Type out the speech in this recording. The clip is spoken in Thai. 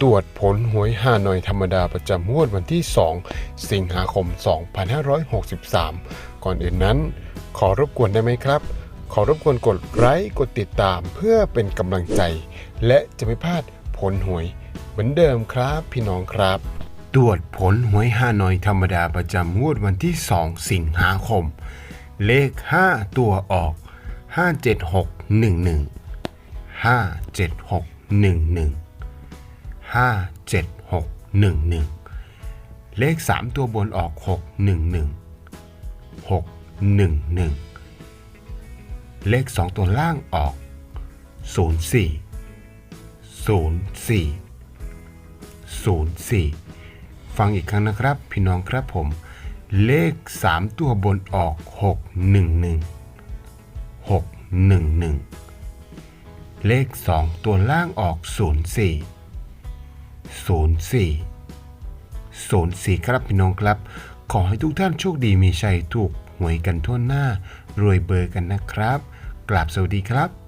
ตรวจผลหวยฮาหนอยธรรมดาประจำงวดวันที่ 2 สิงหาคม 2563 ก่อนอื่นนั้น ขอรบกวนได้ไหมครับ ขอรบกวนกดไลค์กดติดตามเพื่อเป็นกำลังใจ และจะไม่พลาดผลหวย เหมือนเดิมครับพี่น้องครับ ตรวจผลหวยฮาหนอยธรรมดาประจำงวดวันที่ 2 สิงหาคม เลข 5 ตัวออก 57611 57611 57611 เลข 3 ตัวบนออก 611 611 เลข 2 ตัวล่างออก 04 04 04 ฟังอีกครั้งนะครับ พี่น้องครับผม เลข 3 ตัวบนออก 611 611 เลข 2 ตัวล่างออก 04 04 04 ครับพี่น้องครับ ขอให้ทุกท่านโชคดีมีชัยถูกหวยกันทั่วหน้า รวยเบอร์กันนะครับ กราบสวัสดีครับ